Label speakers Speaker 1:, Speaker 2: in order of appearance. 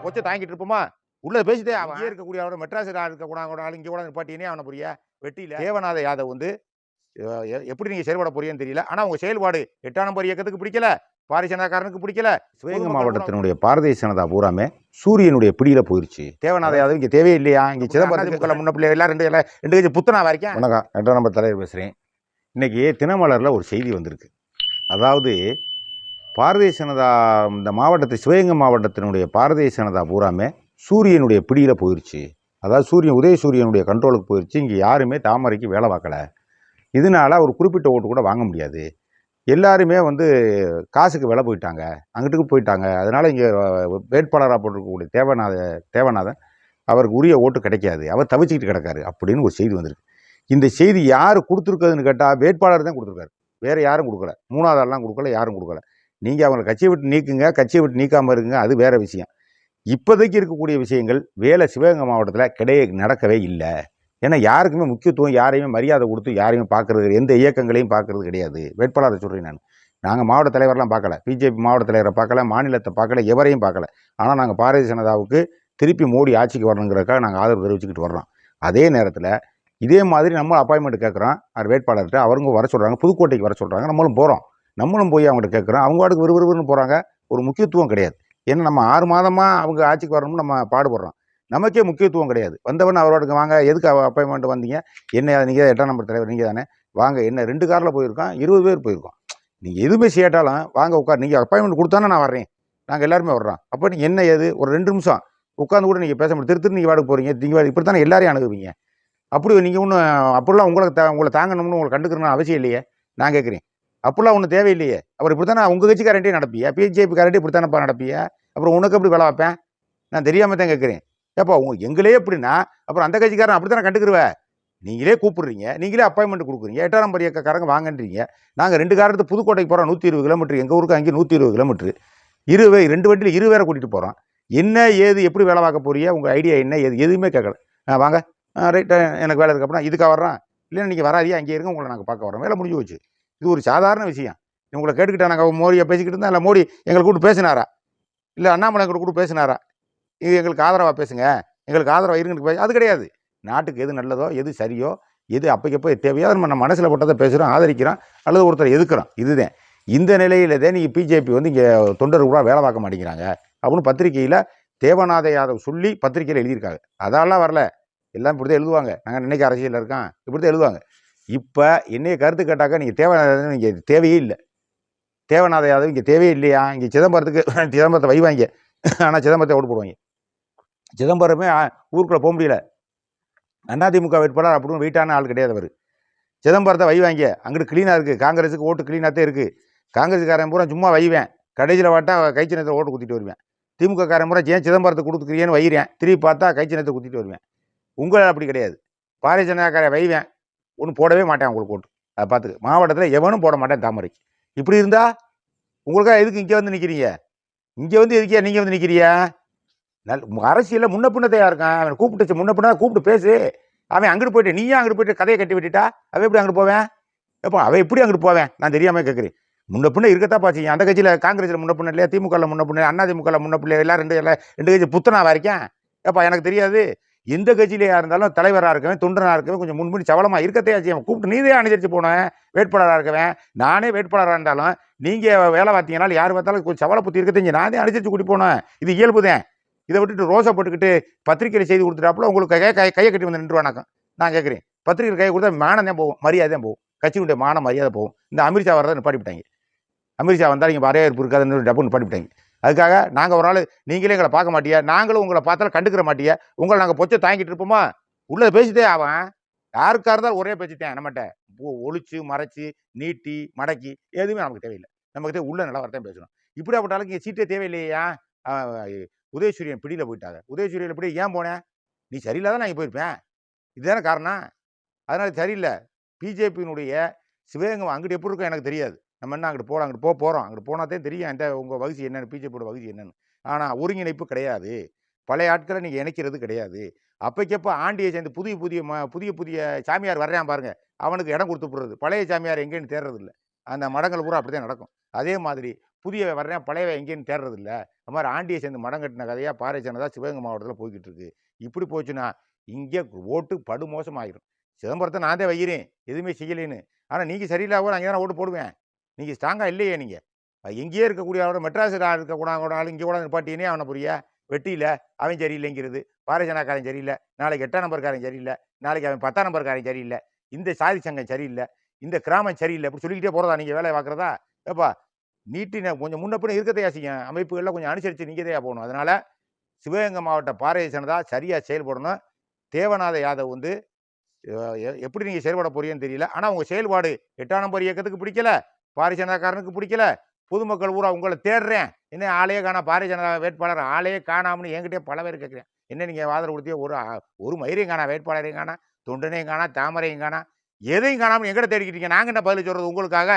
Speaker 1: நாங்க பொச்சை தாங்கிட்டு இருப்போமா? உள்ள பேசிட்டே அவன் இங்கே இருக்கக்கூடிய அவரோட மெட்ராஸ் இருக்கக்கூடாது கூட ஆள் இங்கே கூட நிப்பாட்டினே அவனை புரிய? வெட்டியில. தேவநாத யாதவ் வந்து எப்படி நீங்க செயல்பட போறீங்கன்னு தெரியல. ஆனா உங்க செயல்பாடு எட்டாம் நம்பர் இயக்கத்துக்கு பிடிக்கல பாரிசனக்காரனுக்கு பிடிக்கல. சிவகங்கை மாவட்டத்தினுடைய பாரதிய ஜனதா பூராமே சூரியனுடைய பிடியில போயிருச்சு. தேவநாத யாதவ் இங்க தேவையே இல்லையா? இங்க சிதம்பரத்துக்கு முன்ன பிள்ளை எல்லாம் ரெண்டு எல்லாம் ரெண்டு கட்சி புத்தனா வரைக்கும் வணக்கம். எட்டாம் நம்பர் தலைவர் பேசுறேன். இன்னைக்கு தினமலர்ல ஒரு செய்தி வந்திருக்கு. அதாவது பாரதிய ஜனதா இந்த மாவட்டத்தை சிவகங்கை மாவட்டத்தினுடைய பாரதிய ஜனதா பூராமே சூரியனுடைய பிடியில் போயிடுச்சு அதாவது சூரியன் உதய சூரியனுடைய கண்ட்ரோலுக்கு போயிருச்சு. இங்கே யாருமே தாமரைக்கு வேலை பார்க்கல. இதனால ஒரு குறிப்பிட்ட ஓட்டு கூட வாங்க முடியாது. எல்லாருமே வந்து காசுக்கு விலை போயிட்டாங்க. அங்கிட்டுக்கு போயிட்டாங்க. அதனால் இங்கே வேட்பாளராக போட்டிருக்கக்கூடிய தேவநாத தேவநாதன் அவருக்கு உரிய ஓட்டு கிடைக்காது. அவர் தவிச்சிக்கிட்டு கிடக்காரு அப்படின்னு ஒரு செய்தி வந்திருக்கு. இந்த செய்தி யார் கொடுத்துருக்குதுன்னு கேட்டால் வேட்பாளர் தான் கொடுத்துருக்காரு. வேறு யாரும் கொடுக்கல. மூணாவது ஆள்லாம் கொடுக்கல யாரும் கொடுக்கல. நீங்கள் அவங்களை கட்சியை விட்டு நீக்குங்க கட்சியை விட்டு நீக்காமல் இருக்குங்க அது வேறு விஷயம். இப்போதைக்கு இருக்கக்கூடிய விஷயங்கள் வேலை சிவகங்கை மாவட்டத்தில் கிடையே நடக்கவே இல்லை. ஏன்னா யாருக்குமே முக்கியத்துவம் யாரையுமே மரியாதை கொடுத்து யாரையும் பார்க்கறது எந்த இயக்கங்களையும் பார்க்கறது கிடையாது. வேட்பாளரை சொல்கிறேன் நான். நாங்கள் மாவட்ட தலைவர்லாம் பார்க்கல. பிஜேபி மாவட்ட தலைவரை பார்க்கல மாநிலத்தை பார்க்கல எவரையும் பார்க்கல. ஆனால் நாங்கள் பாரதிய ஜனதாவுக்கு திருப்பி மோடி ஆட்சிக்கு வரணுங்கிறதுக்காக நாங்கள் ஆதரவு தெரிவிச்சுக்கிட்டு வர்றோம். அதே நேரத்தில் இதே மாதிரி நம்ம அப்பாயின்மெண்ட் கேட்குறோம் அவர் வேட்பாளர்கிட்ட அவங்க வர சொல்கிறாங்க புதுக்கோட்டைக்கு வர சொல்கிறாங்க நம்மளும் போகிறோம் நம்மளும் போய் அவங்கள்ட்ட கேட்குறோம். அவங்க வாட்டுக்கு விறுவிறுன்னு போகிறாங்க ஒரு முக்கியத்துவம் கிடையாது. ஏன்னா நம்ம ஆறு மாதமாக அவங்க ஆட்சிக்கு வரணும்னு நம்ம பாடுபடுறோம். நமக்கே முக்கியத்துவம் கிடையாது. வந்தவன் அவரோட வாங்க எதுக்கு அப்பாயின்மெண்ட் வந்தீங்க? என்ன நீங்கள் எட்டாம் நம்பர் தலைவர் நீங்கள் தானே? வாங்க என்ன ரெண்டு காரில் போயிருக்கோம் இருபது பேர் போயிருக்கோம். நீங்கள் எதுவுமே சேட்டாலும் வாங்க உட்கார். நீங்கள் அப்பாயின்மெண்ட் கொடுத்தானே நான் வர்றேன். நாங்கள் எல்லாருமே வர்றோம். அப்போ நீங்கள் என்ன ஏது ஒரு ரெண்டு நிமிஷம். உட்காந்து கூட நீங்கள் பேச முடியும் திரு திரு நீங்கள் வாடகை போகிறீங்க நீங்கள் இப்படி தானே எல்லாரையும் அணுகுவீங்க? அப்படி நீங்கள் ஒன்றும் அப்படிலாம் உங்களுக்கு தா உங்களை தாங்கணும்னு உங்களை கண்டுக்கணும்னு அவசியம் இல்லையே. நான் கேட்குறேன். அப்படிலாம் ஒன்றும் தேவையில்லையே. அப்புறம் இப்படி தானே உங்கள் கட்சிக்காரன்ட்டே நடப்பியா? பிஜேபி கரண்டி இப்படி தானேப்பா நடப்பியா? அப்புறம் உனக்கு எப்படி வேலை வைப்பேன்? நான் தெரியாமல் தான் கேட்குறேன். ஏப்பா உங்க எங்களே எப்படின்னா அப்புறம் அந்த கட்சிக்காரன் அப்படி தானே கண்டுக்குருவ? நீங்களே கூப்பிடுறீங்க. நீங்களே அப்பாயின்மெண்ட் கொடுக்குறீங்க. எட்டாம் நம்பர் காரங்க வாங்கன்றீங்க. நாங்கள் ரெண்டு காரத்து புதுக்கோட்டைக்கு போகிறோம் நூற்றி இருபது கிலோமீட்டர். எங்கள் ஊருக்கு அங்கே நூற்றி இருபது கிலோமீட்டர். இருவே ரெண்டு வண்டியில் இரு பேரை கூட்டிகிட்டு போகிறோம் என்ன ஏது எப்படி வேலை பார்க்க போறியா உங்கள் ஐடியா என்ன? ஏது எதுவுமே கேட்கல. ஆ, வாங்க. ரைட்டு எனக்கு வேலை இருக்கு அப்படின்னா இதுக்காக வர்றேன் இல்லைன்னா நீங்கள் வராதியா அங்கே இருங்க. உங்களை நாங்கள் பார்க்க வரோம் வேலை முடிஞ்சு போச்சு. இது ஒரு சாதாரண விஷயம். உங்களை கேட்டுக்கிட்டா நாங்கள் மோடியை பேசிக்கிட்டு இருந்தா இல்லை மோடி எங்களை கூட்டு பேசினாரா? இல்லை அண்ணாமலை எங்களை கூட்டு பேசினாரா? இது எங்களுக்கு ஆதரவாக பேசுங்க. எங்களுக்கு ஆதரவாக இருங்கன்னு பேச அது கிடையாது. நாட்டுக்கு எது நல்லதோ எது சரியோ எது அப்பைக்கப்போ தேவையோ அதை நம்ம மனசில் போட்டதை பேசுகிறோம் ஆதரிக்கிறோம் அல்லது ஒருத்தர் எதுக்குறோம். இதுதான். இந்த நிலையில தான் நீங்கள் பிஜேபி வந்து இங்கே தொண்டர் கூட வேலை பார்க்க மாட்டேங்கிறாங்க. அப்படின்னு பத்திரிக்கையில் தேவநாத யாதவ் சொல்லி பத்திரிக்கையில் எழுதியிருக்காங்க. அதெல்லாம் வரல. எல்லாம் இப்படி தான் எழுதுவாங்க. நாங்கள் நினைக்க அரசியலில் இருக்கான் இப்படி தான் எழுதுவாங்க. இப்போ என்னைய கருத்து கேட்டாக்கா நீங்கள் தேவநாதன் இங்கே தேவையே இல்லை. தேவநாத யாதவ் இங்கே தேவையே இல்லையா? இங்கே சிதம்பரத்துக்கு சிதம்பரத்தை வைவாங்க ஆனால் சிதம்பரத்தை ஓட்டு போடுவாங்க. சிதம்பரமே ஊருக்குள்ளே போக முடியல. அதிமுக வேட்பாளர் அப்படின்னு வெயிட்டான ஆள் கிடையாது அவர். சிதம்பரத்தை வைவாங்க அங்கிட்டு க்ளீனாக இருக்குது காங்கிரஸுக்கு ஓட்டு க்ளீனாக தான் இருக்குது காங்கிரஸுக்காரன் பூரா சும்மா வைவேன் கடைசியில் வாட்டா கை சின்னத்தை ஓட்டு குத்திட்டு வருவேன். திமுக காரன் பூரா ஏன் சிதம்பரத்தை கொடுத்துக்கிறியேன்னு வைகிறேன் திருப்பி பார்த்தா கை சின்னத்தை குத்திட்டு வருவேன். உங்களை அப்படி கிடையாது. பாரதிய ஜனதாக்காரன் வைவேன் ஒன்றும் போடவே மாட்டேன் உங்களுக்கு ஓட்டு அதை பார்த்துக்க. மாவட்டத்தில் எவனும் போட மாட்டேன் தாமரைக்கு இப்படி இருந்தா உங்களுக்காக எதுக்கு இங்கே வந்து நிற்கிறீங்க இங்கே வந்து எதுக்கியா நீங்கள் வந்து நிற்கிறீங்க நல் அரசியலில் முன்ன பின்னத்தையா இருக்கான்? அவன் கூப்பிட்டு முன்ன பின்ன கூப்பிட்டு பேசு. அவன் அங்கிட்டு போயிட்டு நீயும் அங்கிட்டு போயிட்டு கதையை கட்டி விட்டுட்டா? அவன் எப்படி அங்கிட்டு போவேன்? எப்போ அவன் எப்படி அங்கிட்டு போவேன்? நான் தெரியாமல் கேட்குறேன். முன்ன பின்ன இருக்கத்தான் பாச்சு அந்த கட்சியில் காங்கிரஸில் முன்ன பின்ன இல்லையா? திமுகவில் முன்ன பின்ன அண்ணா திமுகவில் முன்ன பிள்ளை எல்லாம் ரெண்டு எல்லாம் ரெண்டு கட்சி புத்தனா வரைக்கும் ஏப்பா எனக்கு தெரியாது. எந்த கட்சியிலையா இருந்தாலும் தலைவராக இருக்கவன் தொண்டனாக இருக்கவன் கொஞ்சம் முன்பின் சவளமாக இருக்கத்தையா செய்யும் கூப்பிட்டு நீதே அனுசரித்து போனேன் வேட்பாளராக இருக்கவன். நானே வேட்பாளராக இருந்தாலும் நீங்கள் வேலை பார்த்தீங்கனாலும் யார் பார்த்தாலும் கொஞ்சம் சவளை புத்தி இருக்கத்தையும் நானே அனுசரித்து கூட்டி போனேன் இது இயல்புதான். இதை விட்டுட்டு ரோசை போட்டுக்கிட்டு பத்திரிகையில் செய்தி கொடுத்துட்டாப்புல உங்களுக்கு கையை கை கையை கட்டி வந்து நின்று வணக்கம் நான் கேட்குறேன். பத்திரிக்கையில் கையை கொடுத்தா மானம் தான் போகும் மரியாதை தான் போகும். கட்சியினுடைய மான மரியாதை போகும். இந்த அமித்ஷா வரதை நிப்பாட்டிவிட்டாங்க. அமித்ஷா வந்தால் இங்கே வரவேற்பு இருக்காதுன்னு டப்பு நிப்பாட்டிவிட்டாங்க. அதுக்காக நாங்கள் ஒரு நாள் நீங்களே எங்களை பார்க்க மாட்டியா நாங்களும் உங்களை பார்த்தாலும் கண்டுக்கிற மாட்டியா உங்களை நாங்கள் பொச்சை தாங்கிட்டு இருப்போமா? உள்ளே பேசிட்டே அவன் யாருக்காக இருந்தாலும் ஒரே பேசிட்டேன் நம்மகிட்ட. ஒழிச்சு மறைச்சு நீட்டி மடக்கி எதுவுமே நமக்கு தேவையில்லை. நமக்கு உள்ள நிலவரத்தையும் பேசணும். இப்படியாப்பட்டாலும் இங்கே சீட்டே தேவையில்லையா? உதயசூரியன் பிடியில் போயிட்டாங்க. உதயசூரியன் பிடி ஏன் போனேன் நீ சரியில்லாத நான் இங்கே போயிருப்பேன். இதுதானே காரணம்? அதனால் சரியில்லை. பிஜேபியினுடைய சிவகங்கம் அங்கிட்டு எப்படி இருக்கும் எனக்கு தெரியாது. நம்ம என்ன அங்கிட்டு போகலாம் அங்கிட்டு போக போகிறோம் அங்கிட்டு போனாதே தெரியும் இந்த உங்கள் வகுசி என்னென்னு பிஜேபியோட வகுசி என்னன்னு? ஆனால் ஒருங்கிணைப்பு கிடையாது. பழைய ஆட்களை நீங்கள் இணைக்கிறது கிடையாது. அப்பைக்கப்போ ஆண்டியை சேர்ந்து புதிய புதிய ம புதிய புதிய சாமியார் வர்றான் பாருங்கள் அவனுக்கு இடம் கொடுத்து போடுறது பழைய சாமியார் எங்கேன்னு தேடுறதில்ல அந்த மடங்கள் பூரா அப்படி தான் நடக்கும். அதே மாதிரி புதிய வர்றேன் பழைய எங்கேன்னு தேடுறது அது மாதிரி ஆண்டியை சேர்ந்து மடம் கட்டின கதையாக பாரதிய ஜனதா சிவகங்கை மாவட்டத்தில் போய்கிட்டு இருக்கு இப்படி போச்சுன்னா இங்கே ஓட்டு படுமோசமாயிரும். சிதம்பரத்தை நான் தான் வைக்கிறேன். எதுவுமே செய்யலைன்னு. ஆனால் நீங்கள் சரியில்லாம நான் இங்கே தான் ஓட்டு போடுவேன். நீங்கள் ஸ்ட்ராங்காக இல்லையே நீங்கள் எங்கேயே இருக்கக்கூடிய அவரோட மெட்ராஸ் இருக்கக்கூடாது ஆள் இங்கே கூட நிப்பாட்டினே அவனை புரிய வெட்டியில் அவன் சரியில்லைங்கிறது பாரதிய ஜனதாக்காரன் சரியில்லை நாளைக்கு எட்டாம் நம்பர்காரன் சரியில்லை நாளைக்கு அவன் பத்தாம் நம்பர்காரன் சரியில்லை இந்த சாதி சங்கம் சரியில்லை இந்த கிராமம் சரியில்லை இப்படி சொல்லிக்கிட்டே போகிறதா நீங்கள் வேலையை பார்க்குறதா? ஏப்பா நீட்டின கொஞ்சம் முன்ன பின்ன இருக்கத்தையா செய்யும் அமைப்புகளில் கொஞ்சம் அனுசரித்து நீங்கதையா போகணும். அதனால் சிவகங்கை மாவட்ட பாரதிய ஜனதா சரியாக செயல்படணும். தேவநாத யாதவ் வந்து எப்படி நீங்கள் செயல்பட போறீங்கன்னு தெரியல. ஆனால் உங்கள் செயல்பாடு எட்டாம் நம்பர் இயக்கத்துக்கு பிடிக்கல பாரதிய ஜனதாக்காரனுக்கு பிடிக்கல. பொதுமக்கள் ஊரா உங்களை தேடுறேன். என்ன ஆளையே காணா பாரதிய ஜனதா வேட்பாளர் ஆளையே காணாமனு என்கிட்டயே பல பேர் கேட்குறேன் என்ன நீங்கள் ஆதரவு கொடுத்தியோ ஒரு ஒரு மயிரையும் காணா வேட்பாளரையும் காணா தொண்டனையும் காணா தாமரையும் காணா எதையும் காணாமல் எங்கிட்ட தேடிக்கிட்டீங்க நாங்கள் என்ன பதில் சொல்கிறது உங்களுக்காக?